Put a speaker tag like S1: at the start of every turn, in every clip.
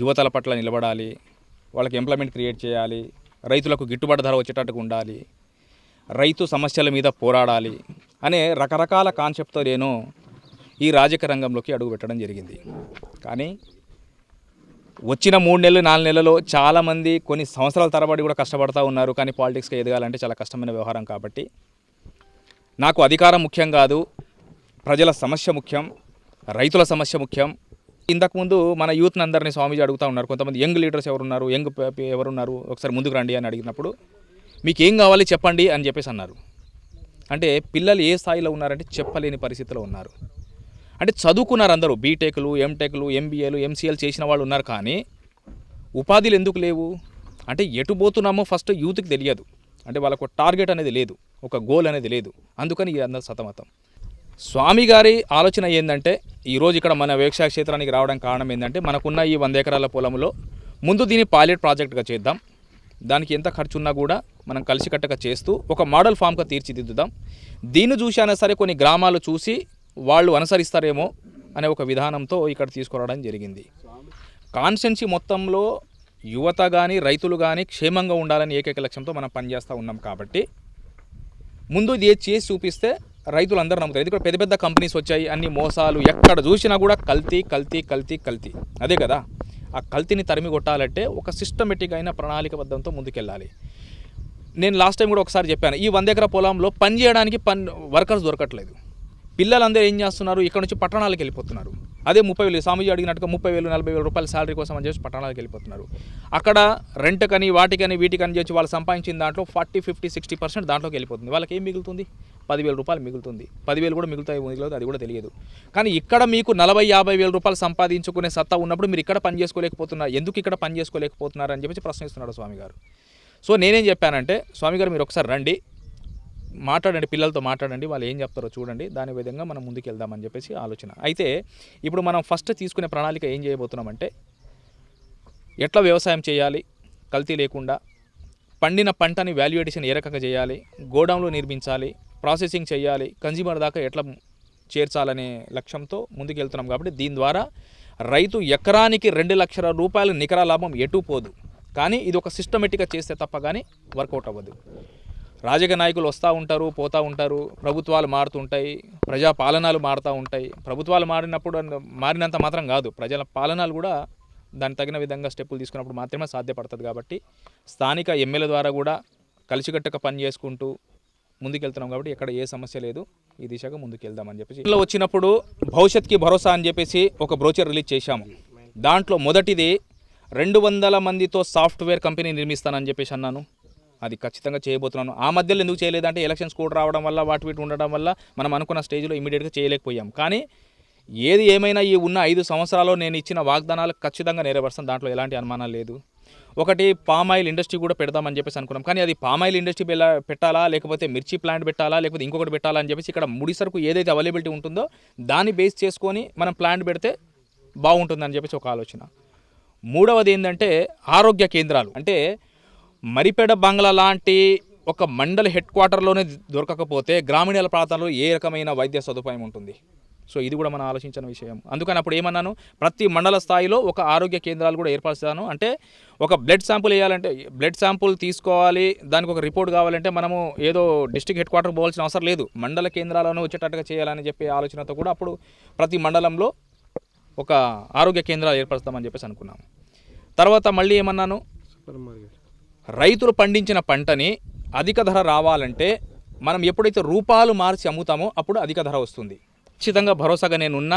S1: యువతల పట్ల నిలబడాలి వాళ్ళకి ఎంప్లాయ్మెంట్ క్రియేట్ చేయాలి రైతులకు గిట్టుబాటు ధర వచ్చేటట్టుగా ఉండాలి రైతు సమస్యల మీద పోరాడాలి అనే రకరకాల కాన్సెప్ట్తో నేను ఈ రాజకీయ రంగంలోకి అడుగు పెట్టడం జరిగింది. కానీ వచ్చిన మూడు నెలలు నాలుగు నెలల్లో చాలామంది కొన్ని సంవత్సరాల తరబడి కూడా కష్టపడతా ఉన్నారు. కానీ పాలిటిక్స్కి ఎదగాలంటే చాలా కష్టమైన వ్యవహారం కాబట్టి నాకు అధికారం ముఖ్యం కాదు ప్రజల సమస్య ముఖ్యం రైతుల సమస్య ముఖ్యం ఇంతకుముందు మన యూత్ని అందరినీ స్వామీజీ అడుగుతూ ఉన్నారు. కొంతమంది యంగ్ లీడర్స్ ఎవరున్నారు యంగ్ ఎవరున్నారు? ఒకసారి ముందుకు రండి అని అడిగినప్పుడు మీకు ఏం కావాలి చెప్పండి అని చెప్పేసి అన్నారు. అంటే పిల్లలు ఏ స్థాయిలో ఉన్నారంటే చెప్పలేని పరిస్థితిలో ఉన్నారు. అంటే చదువుకున్నారు అందరూ బీటెక్లు ఎంటెక్లు ఎంబీఏలు ఎంసీఎల్ చేసిన వాళ్ళు ఉన్నారు కానీ ఉపాధులు ఎందుకు లేవు? అంటే ఎటు పోతున్నామో ఫస్ట్ యూత్కి తెలియదు. అంటే వాళ్ళకు టార్గెట్ అనేది లేదు ఒక గోల్ అనేది లేదు. అందుకని ఇది అందరు సతమతం. స్వామి గారి ఆలోచన ఏంటంటే ఈరోజు ఇక్కడ మన వ్యవసాయ క్షేత్రానికి రావడం కారణం ఏంటంటే మనకున్న ఈ వంద ఎకరాల పొలంలో ముందు దీన్ని పైలట్ ప్రాజెక్ట్గా చేద్దాం. దానికి ఎంత ఖర్చు ఉన్నా కూడా మనం కలిసికట్టగా చేస్తూ ఒక మోడల్ ఫామ్గా తీర్చిదిద్దుదాం. దీన్ని చూసినా సరే కొన్ని గ్రామాలు చూసి వాళ్ళు అనుసరిస్తారేమో అనే ఒక విధానంతో ఇక్కడ తీసుకురావడం జరిగింది. కాన్స్టెన్సీ మొత్తంలో యువత కానీ రైతులు కానీ క్షేమంగా ఉండాలని ఏకైక లక్ష్యంతో మనం పనిచేస్తూ ఉన్నాం కాబట్టి ముందు ఇది ఏది చేసి చూపిస్తే రైతులు అందరూ నమ్ముతారు. ఎందుకంటే పెద్ద పెద్ద కంపెనీస్ వచ్చాయి అన్ని మోసాలు ఎక్కడ చూసినా కూడా కల్తీ కల్తీ కల్తీ కల్తీ. అదే కదా? ఆ కల్తీని తరిమి కొట్టాలంటే ఒక సిస్టమేటిక్ అయిన ప్రణాళికబద్ధంతో ముందుకెళ్ళాలి. నేను లాస్ట్ టైం కూడా ఒకసారి చెప్పాను ఈ వంద ఎకర పొలంలో పని చేయడానికి పని వర్కర్స్ దొరకట్లేదు. పిల్లలందరూ ఏం చేస్తున్నారు? ఇక్కడ నుంచి పట్టణాలకు వెళ్ళిపోతున్నారు. అదే ముప్పై వేలు స్వామీజీ అడిగినట్టుగా ముప్పై వేలు నలభై వేల రూపాయల శాలరీ కోసం అని చెప్పి పట్టణాలకు వెళ్ళిపోతున్నారు. అక్కడ రెంట్కని వాటికని వీటికని చేసి వాళ్ళు సంపాదించిన దాంట్లో ఫార్టీ ఫిఫ్టీ సిక్స్టీ పర్సెంట్ దాంట్లోకి వెళ్ళిపోతుంది. వాళ్ళకి ఏం మిగులుతుంది? పదివేల రూపాయలు మిగులుతుంది. పదివేలు కూడా మిగులుతాయి మిగలదు అది కూడా తెలియదు. కానీ ఇక్కడ మీకు నలభై యాభై వేల రూపాయలు సంపాదించుకునే సత్తా ఉన్నప్పుడు మీరు ఇక్కడ పని చేసుకోలేకపోతున్నారు ఎందుకు ఇక్కడ పని చేసుకోలేకపోతున్నారు అని చెప్పి ప్రశ్నిస్తున్నాడు స్వామి గారు సో నేనేం చెప్పానంటే స్వామి గారు మీరు ఒకసారి రండి మాట్లాడండి పిల్లలతో మాట్లాడండి వాళ్ళు ఏం చెప్తారో చూడండి దాని విధంగా మనం ముందుకు వెళ్దామని చెప్పేసి ఆలోచన. అయితే ఇప్పుడు మనం ఫస్ట్ తీసుకునే ప్రణాళిక ఏం చేయబోతున్నామంటే ఎట్లా వ్యవసాయం చేయాలి కల్తీ లేకుండా పండిన పంటని వాల్యూ ఏ రకంగా చేయాలి గోడౌన్లో నిర్మించాలి ప్రాసెసింగ్ చేయాలి కన్జ్యూమర్ దాకా ఎట్లా చేర్చాలనే లక్ష్యంతో ముందుకెళ్తున్నాం కాబట్టి దీని ద్వారా రైతు ఎకరానికి రెండు లక్షల రూపాయల నికర లాభం ఎటు పోదు. కానీ ఇది ఒక సిస్టమేటిక్గా చేస్తే తప్ప కానీ వర్కౌట్ అవ్వదు. రాజకీయ నాయకులు వస్తూ ఉంటారు పోతూ ఉంటారు ప్రభుత్వాలు మారుతుంటాయి ప్రజా పాలనలు మారుతూ ఉంటాయి. ప్రభుత్వాలు మారినప్పుడు మారినంత మాత్రం కాదు. ప్రజల పాలనలు కూడా దానికి తగిన విధంగా స్టెప్పులు తీసుకున్నప్పుడు మాత్రమే సాధ్యపడుతుంది కాబట్టి స్థానిక ఎమ్మెల్యే ద్వారా కూడా కలిసికట్టుగా పని చేసుకుంటూ ముందుకెళ్తున్నాం కాబట్టి ఎక్కడ ఏ సమస్య లేదు. ఈ దిశగా ముందుకెళ్దామని చెప్పేసి ఇంట్లో వచ్చినప్పుడు భవిష్యత్కి భరోసా అని చెప్పేసి ఒక బ్రోచర్ రిలీజ్ చేశాము. దాంట్లో మొదటిది రెండు వందల మందితో సాఫ్ట్వేర్ కంపెనీ నిర్మిస్తానని చెప్పేసి అన్నాను. అది ఖచ్చితంగా చేయబోతున్నాను. ఆ మధ్యలో ఎందుకు చేయలేదంటే ఎలక్షన్స్ కూడా రావడం వల్ల వాటి వీటి ఉండడం వల్ల మనం అనుకున్న స్టేజ్లో ఇమీడియట్గా చేయలేకపోయాం. కానీ ఏది ఏమైనా ఈ ఉన్న ఐదు సంవత్సరాల్లో నేను ఇచ్చిన వాగ్దానాలు ఖచ్చితంగా నెరవేరుస్తాను. దాంట్లో ఎలాంటి అనుమానం లేదు. ఒకటి పామ్ ఆయిల్ ఇండస్ట్రీ కూడా పెడదామని చెప్పేసి అనుకున్నాం. కానీ అది పామ్ ఆయిల్ ఇండస్ట్రీ పెళ్ళ- పెట్టాలా లేకపోతే మిర్చి ప్లాంట్ పెట్టాలా లేకపోతే ఇంకొకటి పెట్టాలా అని చెప్పేసి ఇక్కడ ముడి సరుకు ఏదైతే అవైలబిలిటీ ఉంటుందో దాన్ని బేస్ చేసుకొని మనం ప్లాంట్ పెడితే బాగుంటుందని చెప్పేసి ఒక ఆలోచన. మూడవది ఏంటంటే ఆరోగ్య కేంద్రాలు. అంటే మరిపేడ బంగ్లా లాంటి ఒక మండల హెడ్ క్వార్టర్లోనే దొరకకపోతే గ్రామీణ ప్రాంతాల్లో ఏ రకమైన వైద్య సదుపాయం ఉంటుంది? సో ఇది కూడా మనం ఆలోచించిన విషయం. అందుకని అప్పుడు ఏమన్నాను? ప్రతి మండల స్థాయిలో ఒక ఆరోగ్య కేంద్రాలు కూడా ఏర్పరుస్తాను. అంటే ఒక బ్లడ్ శాంపుల్ వేయాలంటే బ్లడ్ శాంపుల్ తీసుకోవాలి దానికి ఒక రిపోర్ట్ కావాలంటే మనము ఏదో డిస్ట్రిక్ట్ హెడ్ క్వార్టర్ పోవాల్సిన అవసరం లేదు. మండల కేంద్రాలను వచ్చేటట్టుగా చేయాలని చెప్పే ఆలోచనతో కూడా అప్పుడు ప్రతి మండలంలో ఒక ఆరోగ్య కేంద్రాలు ఏర్పరుస్తామని చెప్పేసి అనుకున్నాము. తర్వాత మళ్ళీ ఏమన్నాను? రైతులు పండించిన పంటని అధిక ధర రావాలంటే మనం ఎప్పుడైతే రూపాలు మార్చి అమ్ముతామో అప్పుడు అధిక ధర వస్తుంది. ఖచ్చితంగా భరోసాగా నేనున్నా.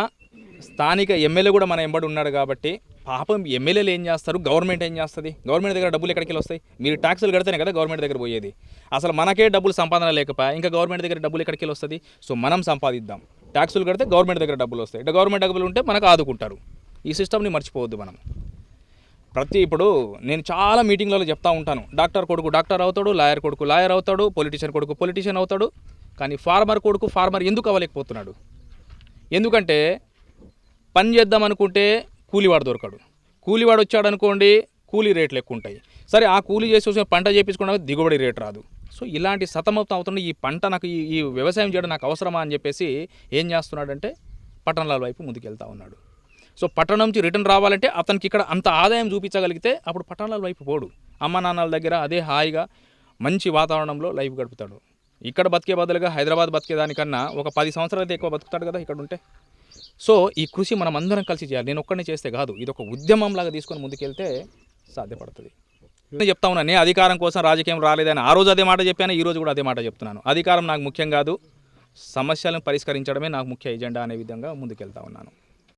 S1: స్థానిక ఎమ్మెల్యే కూడా మన ఎంబడి ఉన్నాడు కాబట్టి పాపం ఎమ్మెల్యేలు ఏం చేస్తారు? గవర్నమెంట్ ఏం చేస్తుంది? గవర్నమెంట్ దగ్గర డబ్బులు ఎక్కడికి వస్తాయి? మీరు ట్యాక్సులు కడితేనే కదా గవర్నమెంట్ దగ్గర పోయేది. అసలు మనకే డబ్బులు సంపాదన లేకపోయా ఇంకా గవర్నమెంట్ దగ్గర డబ్బులు ఎక్కడికి వస్తుంది? సో మనం సంపాదిద్దాం. ట్యాక్సులు కడితే గవర్నమెంట్ దగ్గర డబ్బులు వస్తాయి. అంటే గవర్నమెంట్ డబ్బులు ఉంటే మనకు ఆదుకుంటారు. ఈ సిస్టమ్ని మర్చిపోవద్దు మనం. ప్రతి ఇప్పుడు నేను చాలా మీటింగ్లలో చెప్తా ఉంటాను. డాక్టర్ కొడుకు డాక్టర్ అవుతాడు లాయర్ కొడుకు లాయర్ అవుతాడు పొలిటీషియన్ కొడుకు పొలిటీషియన్ అవుతాడు. కానీ ఫార్మర్ కొడుకు ఫార్మర్ ఎందుకు అవ్వలేకపోతున్నాడు? ఎందుకంటే పని చేద్దాం అనుకుంటే కూలివాడు దొరకడు. కూలివాడు వచ్చాడు అనుకోండి కూలీ రేట్లు ఎక్కువ ఉంటాయి. సరే ఆ కూలీ చేసి వచ్చిన పంట చేపించుకున్నా దిగుబడి రేట్ రాదు. సో ఇలాంటి సతమతం అవుతున్న ఈ పంట నాకు ఈ ఈ వ్యవసాయం చేయడం నాకు అవసరమా అని చెప్పేసి ఏం చేస్తున్నాడంటే పట్టణాల వైపు ముందుకెళ్తా ఉన్నాడు. సో పట్టణం నుంచి రిటర్న్ రావాలంటే అతనికి ఇక్కడ అంత ఆదాయం చూపించగలిగితే అప్పుడు పట్టణాల వైపు పోడు. అమ్మ నాన్నల దగ్గర అదే హాయిగా మంచి వాతావరణంలో లైఫ్ గడుపుతాడు. ఇక్కడ బతికే బదులుగా హైదరాబాద్ బతికేదానికన్నా ఒక పది సంవత్సరాలు అయితే ఎక్కువ బతుకుతాడు కదా ఇక్కడ ఉంటే. సో ఈ కృషి మనం అందరం కలిసి చేయాలి. నేను ఒక్కడిని చేస్తే కాదు. ఇది ఒక ఉద్యమంలాగా తీసుకొని ముందుకెళ్తే సాధ్యపడుతుంది. నేను చెప్తా ఉన్నా నేను అధికారం కోసం రాజకీయం రాలేదని ఆ రోజు అదే మాట చెప్పాను ఈ రోజు కూడా అదే మాట చెప్తున్నాను. అధికారం నాకు ముఖ్యం కాదు సమస్యలను పరిష్కరించడమే నాకు ముఖ్య ఎజెండా అనే విధంగా ముందుకెళ్తా ఉన్నాను.